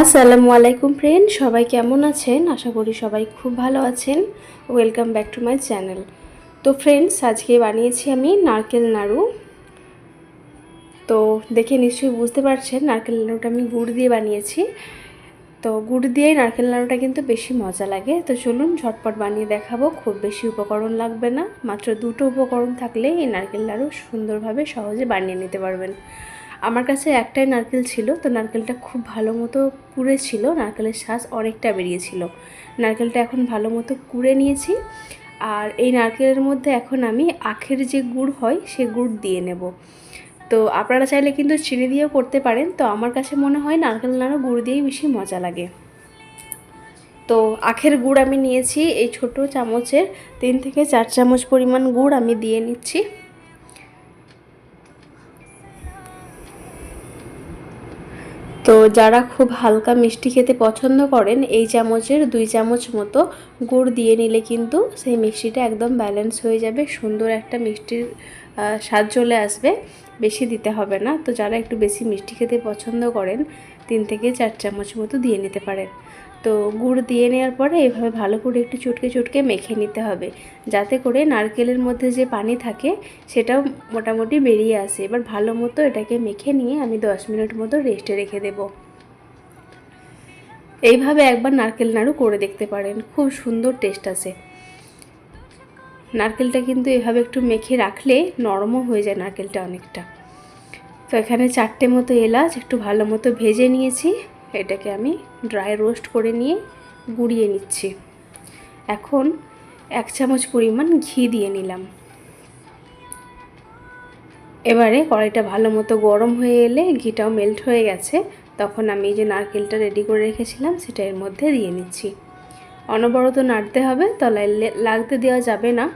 আসসালামু আলাইকুম ফ্রেন্ড সবাই কেমন আছেন? আশা করি সবাই খুব ভালো আছেন। Welcome back to my channel তো ফ্রেন্ডস আজকে বানিয়েছি আমি নারকেল নাড়ু। তো দেখে নিশ্চয়ই বুঝতে পারছেন, নারকেল নাড়ুটা আমি গুড় দিয়ে বানিয়েছি। তো গুড় দিয়ে নারকেল নাড়ুটা কিন্তু বেশি মজা লাগে। তো চলুন ঝটপট বানিয়ে দেখাবো, খুব বেশি উপকরণ লাগবে না। মাত্র দুটো উপকরণ থাকলে এই নারকেল নাড়ু সুন্দরভাবে সহজে বানিয়ে নিতে পারবেন। আমার কাছে একটাই নারকেল ছিল, তো নারকেলটা খুব ভালো মতো পুড়ে ছিল, নারকেলের শ্বাস অনেকটা বেরিয়েছিল। নারকেলটা এখন ভালো মতো কুড়ে নিয়েছি, আর এই নারকেলের মধ্যে এখন আমি আখের যে গুড় হয়, সে গুড় দিয়ে নেব। তো আপনারা চাইলে কিন্তু চিনি দিয়েও করতে পারেন, তো আমার কাছে মনে হয় নারকেল নাড়ু গুড় দিয়েই বেশি মজা লাগে। তো আখের গুড় আমি নিয়েছি, এই ছোট চামচের তিন থেকে চার চামচ পরিমাণ গুড় আমি দিয়ে নিচ্ছি। তো যারা খুব হালকা মিষ্টি খেতে পছন্দ করেন, এই চামচের দুই চামচ মতো গুড় দিয়ে নিলে কিন্তু সেই মিষ্টিটা একদম ব্যালেন্স হয়ে যাবে, সুন্দর একটা মিষ্টির স্বাদ চলে আসবে। বেশি দিতে হবে না। তো যারা একটু বেশি মিষ্টি খেতে পছন্দ করেন, তিন থেকে চার চামচ মতো দিয়ে নিতে পারেন। তো গুড় দিয়ে নেওয়ার পরে এভাবে ভালো করে একটু চটকে চটকে মেখে নিতে হবে। যাতে করে নারকেলের মধ্যে যে পানি থাকে, সেটাও মোটামুটি বেরিয়ে আসে। এবার ভালো মতো এটাকে মেখে নিয়ে আমি দশ মিনিট মতো রেস্টে রেখে দেব। এইভাবে একবার নারকেল নাড়ু করে দেখতে পারেন, খুব সুন্দর টেস্ট আসে নারকেলটা কিন্তু এভাবে একটু মেখে রাখলে নরমও হয়ে যায় নারকেলটা অনেকটা। তো এখানে চারটে মতো এলাচ একটু ভালো মতো ভেজে নিয়েছি। এটাকে আমি ড্রাই রোস্ট করে নিয়ে গুঁড়িয়ে নিচ্ছি। এখন এক চামচ পরিমাণ ঘি দিয়ে নিলাম। এবারে কড়াইটা ভালো মতো গরম হয়ে এলে ঘিটাও মেল্ট হয়ে গেছে। তখন আমি যে নারকেলটা রেডি করে রেখেছিলাম, সেটা এর মধ্যে দিয়ে নিচ্ছি। অনবরত নাড়তে হবে, তলায় লাগতে দেওয়া যাবে না।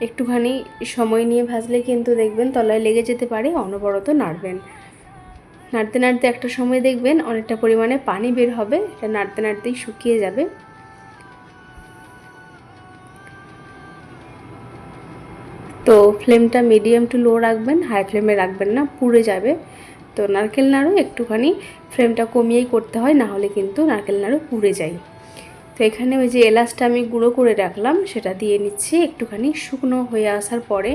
একটুখানি সময় নিয়ে ভাজলে কিন্তু দেখবেন তলায় লেগে যেতে পারে, অনবরত নাড়বেন। নাড়তে নাড়তে একটা সময় দেখবেন অনেকটা পরিমাণে পানি বের হবে, এটা নাড়তে নাড়তেই শুকিয়ে যাবে। তো ফ্লেমটা মিডিয়াম টু লো রাখবেন, হাই ফ্লেমে রাখবেন না, পুড়ে যাবে। তো নারকেল নাড়ু একটুখানি ফ্লেমটা কমিয়েই করতে হয় না হলে কিন্তু নারকেল নাড়ু পুড়ে যায়। তো এখানে ওই যে এলাচটা আমি গুঁড়ো করে রাখলাম, সেটা দিয়ে নিচ্ছি, একটুখানি শুকনো হয়ে আসার পরে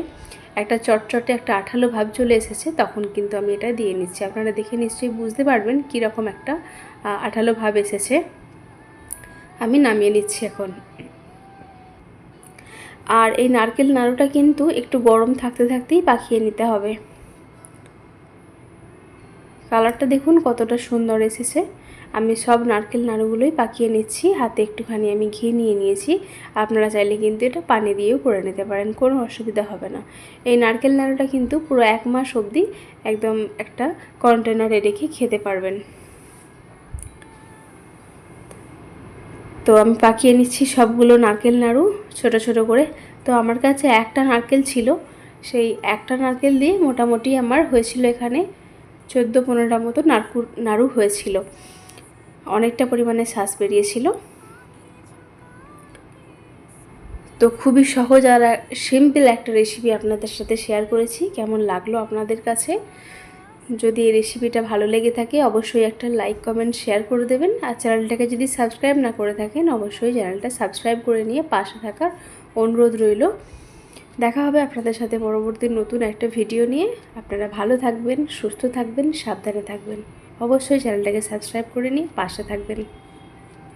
একটা চটচটে একটা আঠালো ভাব চলে এসেছে, তখন কিন্তু আমি এটা দিয়ে নিচ্ছি। আপনারা দেখে নিশ্চয়ই বুঝতে পারবেন কীরকম একটা আঠালো ভাব এসেছে। আমি নামিয়ে নিচ্ছি এখন। আর এই নারকেল নাড়ুটা কিন্তু একটু গরম থাকতে থাকতেই পাখিয়ে নিতে হবে। কালারটা দেখুন কতটা সুন্দর এসেছে। আমি সব নারকেল নাড়ুগুলোই পাকিয়ে নিচ্ছি। হাতে একটুখানি আমি ঘি নিয়ে নিয়েছি। আপনারা চাইলে কিন্তু এটা পানি দিয়েও করে নিতে পারেন, কোনো অসুবিধা হবে না। এই নারকেল নাড়ুটা কিন্তু পুরো এক মাস অবধি একদম একটা কন্টেনারে রেখে খেতে পারবেন। তো আমি পাকিয়ে নিচ্ছি সবগুলো নারকেল নাড়ু, ছোট ছোট করে। তো আমার কাছে একটা নারকেল ছিল। সেই একটা নারকেল দিয়ে মোটামুটি আমার হয়েছিল এখানে চোদ্দ পনেরোটা মতো নারকু, নাড়ু হয়েছিল। অনেকটা পরিমাণে শ্বাস বেরিয়েছিল। তো খুবই সহজ আর সিম্পল একটা রেসিপি আপনাদের সাথে শেয়ার করেছি, কেমন লাগল আপনাদের কাছে? যদি এই রেসিপিটা ভালো লেগে থাকে, অবশ্যই একটা লাইক কমেন্ট শেয়ার করে দেবেন। আর চ্যানেলটাকে যদি সাবস্ক্রাইব না করে থাকেন, অবশ্যই চ্যানেলটা সাবস্ক্রাইব করে নিয়ে পাশে থাকার অনুরোধ রইল। দেখা হবে আপনাদের সাথে পরবর্তী নতুন একটা ভিডিও নিয়ে। আপনারা ভালো থাকবেন, সুস্থ থাকবেন, সাবধানে থাকবেন। অবশ্যই চ্যানেলটাকে সাবস্ক্রাইব করে নিয়ে পাশে থাকবেন।